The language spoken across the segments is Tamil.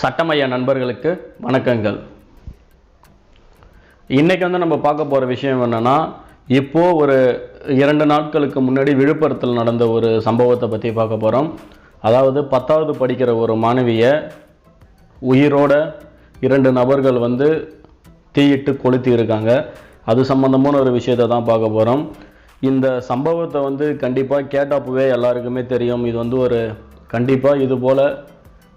சட்டமைய நண்பர்களுக்கு வணக்கங்கள். இன்றைக்கி வந்து நம்ம பார்க்க போகிற விஷயம் என்னென்னா இப்போ ஒரு இரண்டு நாட்களுக்கு முன்னாடி விழுப்புரத்தில் நடந்த ஒரு சம்பவத்தை பற்றி பார்க்க போகிறோம் அதாவது பத்தாவது படிக்கிற ஒரு மாணவியை உயிரோட இரண்டு நபர்கள் வந்து தீயிட்டு கொளுத்தி இருக்காங்க. அது சம்மந்தமான ஒரு விஷயத்தை தான் பார்க்க போகிறோம் இந்த சம்பவத்தை வந்து கண்டிப்பாக கேட்டாப்பவே எல்லாருக்குமே தெரியும். இது வந்து ஒரு கண்டிப்பாக இது போல்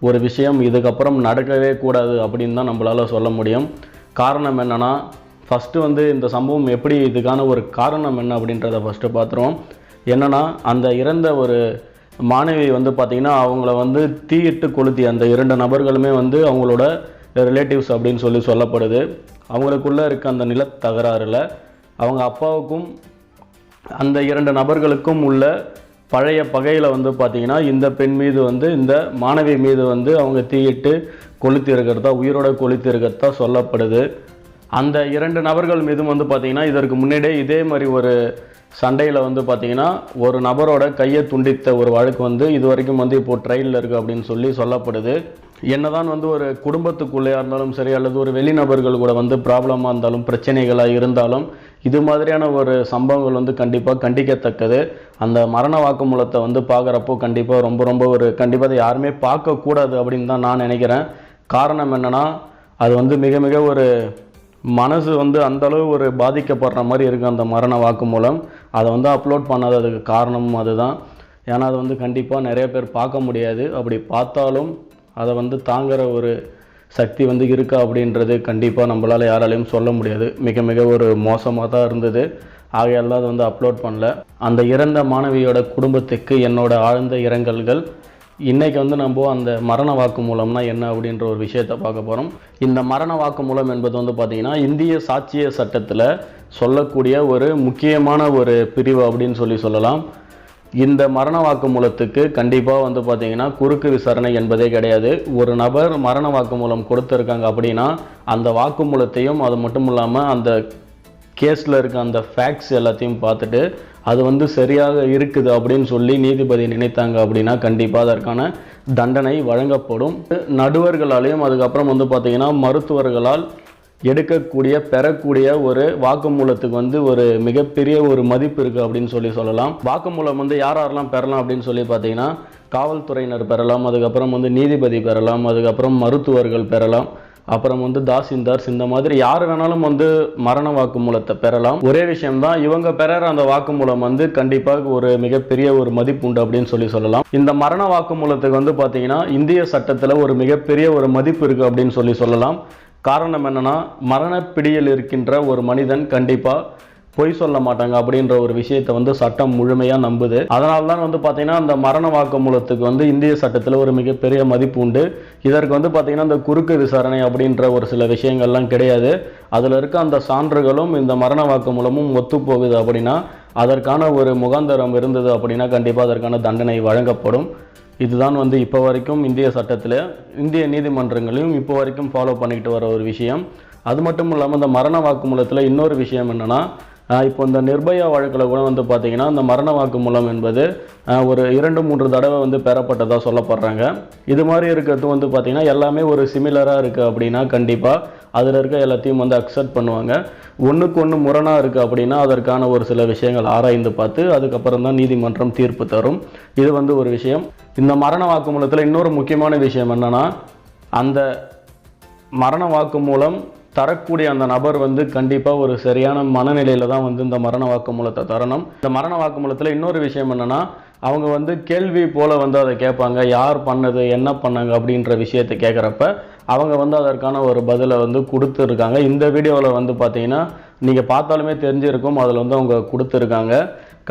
ஒரு விஷயம் இதுக்கப்புறம் நடக்கவே கூடாது அப்படின்னு தான் நம்மளால் சொல்ல முடியும். காரணம் என்னென்னா ஃபஸ்ட்டு வந்து இந்த சம்பவம் எப்படி இதுக்கான ஒரு காரணம் என்ன அப்படின்றத ஃபஸ்ட்டு பார்த்துருவோம் என்னென்னா அந்த இறந்த ஒரு மாணவி வந்து பார்த்திங்கன்னா அவங்கள வந்து தீயிட்டு கொளுத்தி அந்த இரண்டு நபர்களுமே வந்து அவங்களோட ரிலேட்டிவ்ஸ் அப்படின்னு சொல்லி சொல்லப்படுது. அவங்களுக்குள்ளே இருக்க அந்த நிலத்தகராறில் அவங்க அப்பாவுக்கும் அந்த இரண்டு நபர்களுக்கும் உள்ள பழைய பகையில் வந்து பார்த்திங்கன்னா இந்த பெண் மீது வந்து இந்த மாணவி மீது வந்து அவங்க தீயிட்டு கொளுத்தி இருக்கிறதா உயிரோட கொளுத்தி இருக்கிறதா சொல்லப்படுது. அந்த இரண்டு நபர்கள் மீதும் வந்து பார்த்திங்கன்னா இதற்கு முன்னாடியே இதே மாதிரி ஒரு சண்டையில் வந்து பார்த்திங்கன்னா ஒரு நபரோட கையை துண்டித்த ஒரு வழக்கு வந்து இது வரைக்கும் வந்து இப்போது ட்ரையலில் இருக்குது அப்படின்னு சொல்லி சொல்லப்படுது. என்னதான் வந்து ஒரு குடும்பத்துக்குள்ளேயா இருந்தாலும் சரி அல்லது ஒரு வெளிநபர்கள் கூட வந்து ப்ராப்ளமாக இருந்தாலும் பிரச்சனைகளாக இருந்தாலும் இது மாதிரியான ஒரு சம்பவங்கள் வந்து கண்டிப்பாக கண்டிக்கத்தக்கது. அந்த மரண வாக்குமூலத்தை வந்து பார்க்குறப்போ கண்டிப்பாக ரொம்ப ரொம்ப ஒரு கண்டிப்பாக அதை யாருமே பார்க்கக்கூடாது அப்படின்னு தான் நான் நினைக்கிறேன். காரணம் என்னென்னா அது வந்து மிக மிக ஒரு மனசு வந்து அந்த அளவு ஒரு பாதிக்கப்படுற மாதிரி இருக்குது அந்த மரண வாக்குமூலம். அதை வந்து அப்லோட் பண்ணாததுக்கு காரணமும் அதுதான். ஏன்னா அது வந்து கண்டிப்பாக நிறைய பேர் பார்க்க முடியாது. அப்படி பார்த்தாலும் அதை வந்து தாங்குகிற ஒரு சக்தி வந்து இருக்கா அப்படின்றது கண்டிப்பாக நம்மளால் யாராலையும் சொல்ல முடியாது. மிக மிக ஒரு மோசமாக தான் இருந்தது. ஆகையால் தான் அதை வந்து அப்லோட் பண்ணல. அந்த இறந்த மாணவியோட குடும்பத்துக்கு என்னோட ஆழ்ந்த இரங்கல்கள். இன்றைக்கி வந்து நம்ம அந்த மரண வாக்கு மூலம்னா என்ன அப்படின்ற ஒரு விஷயத்தை பார்க்க போகிறோம் இந்த மரண வாக்கு மூலம் என்பது வந்து பார்த்திங்கன்னா இந்திய சாட்சிய சட்டத்தில் சொல்லக்கூடிய ஒரு முக்கியமான ஒரு பிரிவு அப்படின்னு சொல்லி சொல்லலாம். இந்த மரண வாக்குமூலத்துக்கு கண்டிப்பாக வந்து பார்த்தீங்கன்னா குறுக்கு விசாரணை என்பதே கிடையாது. ஒரு நபர் மரண வாக்குமூலம் கொடுத்துருக்காங்க அப்படின்னா அந்த வாக்குமூலத்தையும் அது மட்டும் இல்லாமல் அந்த கேஸில் இருக்க அந்த ஃபேக்ட்ஸ் எல்லாத்தையும் பார்த்துட்டு அது வந்து சரியாக இருக்குது அப்படின்னு சொல்லி நீதிபதி நினைத்தாங்க அப்படின்னா கண்டிப்பாக அதற்கான தண்டனை வழங்கப்படும். நடுவர்களாலையும் அதுக்கப்புறம் வந்து பார்த்திங்கன்னா மருத்துவர்களால் எடுக்கக்கூடிய பெறக்கூடிய ஒரு வாக்குமூலத்துக்கு வந்து ஒரு மிகப்பெரிய ஒரு மதிப்பு இருக்குது அப்படின்னு சொல்லி சொல்லலாம். வாக்குமூலம் வந்து யார் யாரெல்லாம் பெறலாம் அப்படின்னு சொல்லி பார்த்தீங்கன்னா காவல்துறையினர் பெறலாம் அதுக்கப்புறம் வந்து நீதிபதி பெறலாம் அதுக்கப்புறம் மருத்துவர்கள் பெறலாம் அப்புறம் வந்து தாசிந்தார்ஸ் இந்த மாதிரி யார் வேணாலும் வந்து மரண வாக்குமூலத்தை பெறலாம். ஒரே விஷயம்தான் இவங்க பெறற அந்த வாக்குமூலம் வந்து கண்டிப்பாக ஒரு மிகப்பெரிய ஒரு மதிப்பு உண்டு அப்படின்னு சொல்லி சொல்லலாம். இந்த மரண வாக்குமூலத்துக்கு வந்து பார்த்தீங்கன்னா இந்திய சட்டத்தில் ஒரு மிகப்பெரிய ஒரு மதிப்பு இருக்குது அப்படின்னு சொல்லி சொல்லலாம். காரணம் என்னன்னா மரணப்பிடியில் இருக்கின்ற ஒரு மனிதன் கண்டிப்பாக பொய் சொல்ல மாட்டாங்க அப்படின்ற ஒரு விஷயத்தை வந்து சட்டம் முழுமையாக நம்புது. அதனால தான் வந்து பார்த்திங்கன்னா அந்த மரண வாக்குமூலத்துக்கு வந்து இந்திய சட்டத்தில் ஒரு மிகப்பெரிய மதிப்பு உண்டு. இதற்கு வந்து பார்த்திங்கன்னா இந்த குறுக்கு விசாரணை அப்படின்ற ஒரு சில விஷயங்கள்லாம் கிடையாது. அதில் இருக்க அந்த சான்றுகளும் இந்த மரண வாக்குமூலமும் ஒத்துப்போகுது அப்படின்னா அதற்கான ஒரு முகாந்தரம் இருந்தது அப்படின்னா கண்டிப்பாக அதற்கான தண்டனை வழங்கப்படும். இதுதான் வந்து இப்போ வரைக்கும் இந்திய சட்டத்தில் இந்திய நீதிமன்றங்களையும் இப்போ வரைக்கும் ஃபாலோ பண்ணிக்கிட்டு வர ஒரு விஷயம். அது மட்டும் இல்லாமல் இந்த மரண வாக்குமூலத்தில் இன்னொரு விஷயம் என்னென்னா இப்போ இந்த நிர்பயா வழக்கில் கூட வந்து பார்த்தீங்கன்னா இந்த மரண வாக்குமூலம் என்பது ஒரு இரண்டு மூன்று தடவை வந்து பெறப்பட்டதாக சொல்லப்படுறாங்க. இது மாதிரி இருக்கிறது வந்து பார்த்திங்கன்னா எல்லாமே ஒரு சிமிலராக இருக்குது அப்படின்னா கண்டிப்பாக அதில் இருக்க எல்லாத்தையும் வந்து அக்செப்ட் பண்ணுவாங்க. ஒன்றுக்கு ஒன்று முரணாக இருக்குது அப்படின்னா அதற்கான ஒரு சில விஷயங்கள் ஆராய்ந்து பார்த்து அதுக்கப்புறம் தான் நீதிமன்றம் தீர்ப்பு தரும். இது வந்து ஒரு விஷயம். இந்த மரண வாக்குமூலத்தில் இன்னொரு முக்கியமான விஷயம் என்னென்னா அந்த மரண வாக்குமூலம் தரக்கூடிய அந்த நபர் வந்து கண்டிப்பாக ஒரு சரியான மனநிலையில் தான் வந்து இந்த மரண வாக்குமூலத்தை தரணும். இந்த மரண வாக்குமூலத்தில் இன்னொரு விஷயம் என்னென்னா அவங்க வந்து கேள்வி போல் வந்து அதை கேட்பாங்க. யார் பண்ணது என்ன பண்ணாங்க அப்படின்ற விஷயத்தை கேட்குறப்ப அவங்க வந்து அதற்கான ஒரு பதிலை வந்து கொடுத்துருக்காங்க. இந்த வீடியோவில் வந்து பார்த்தீங்கன்னா நீங்கள் பார்த்தாலுமே தெரிஞ்சிருக்கும் அதில் வந்து அவங்க கொடுத்துருக்காங்க.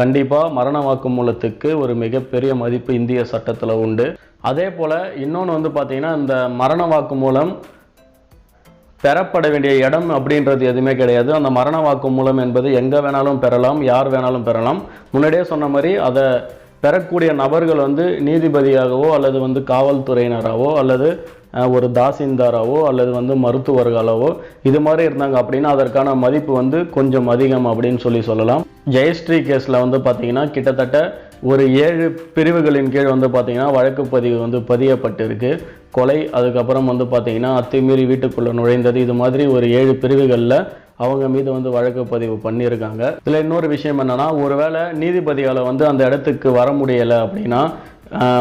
கண்டிப்பாக மரண வாக்குமூலத்துக்கு ஒரு மிகப்பெரிய மதிப்பு இந்திய சட்டத்தில் உண்டு. அதே போல் இன்னொன்று வந்து பார்த்தீங்கன்னா இந்த மரண வாக்குமூலம் பெறப்பட வேண்டிய இடம் அப்படின்றது எதுவுமே கிடையாது. அந்த மரண வாக்கு மூலம் என்பது எங்கே வேணாலும் பெறலாம் யார் வேணாலும் பெறலாம். முன்னாடியே சொன்ன மாதிரி அதை பெறக்கூடிய நபர்கள் வந்து நீதிபதியாகவோ அல்லது வந்து காவல்துறையினராகவோ அல்லது ஒரு தாசில்தாராவோ அல்லது வந்து மருத்துவர்களாவோ இது மாதிரி இருந்தாங்க அப்படின்னா அதற்கான மதிப்பு வந்து கொஞ்சம் அதிகம் அப்படின்னு சொல்லி சொல்லலாம். ஜெயஸ்ரீ கேஸில் வந்து பார்த்திங்கன்னா கிட்டத்தட்ட ஒரு ஏழு பிரிவுகளின் கீழ் வந்து பார்த்திங்கன்னா வழக்கு பதிவு வந்து பதியப்பட்டிருக்கு. கொலை அதுக்கப்புறம் வந்து பார்த்திங்கன்னா அத்துமீறி வீட்டுக்குள்ளே நுழைந்தது. இது மாதிரி ஒரு ஏழு பிரிவுகளில் அவங்க மீது வந்து வழக்கு பதிவு பண்ணியிருக்காங்க. இதில் இன்னொரு விஷயம் என்னென்னா ஒருவேளை நீதிபதியால் வந்து அந்த இடத்துக்கு வர முடியலை அப்படின்னா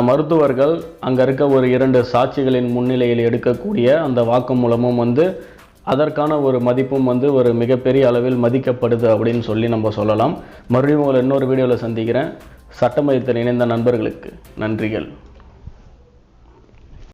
மருத்துவர்கள் அங்கே இருக்க ஒரு இரண்டு சாட்சிகளின் முன்னிலையில் எடுக்கக்கூடிய அந்த வாக்குமூலமும் வந்து அதற்கான ஒரு மதிப்பும் வந்து ஒரு மிகப்பெரிய அளவில் மதிக்கப்படுது அப்படின்னு சொல்லி நம்ம சொல்லலாம். மறுபடியும் உங்களை இன்னொரு வீடியோவில் சந்திக்கிறேன். சட்டமயத்தில் இணைந்த நண்பர்களுக்கு நன்றிகள்.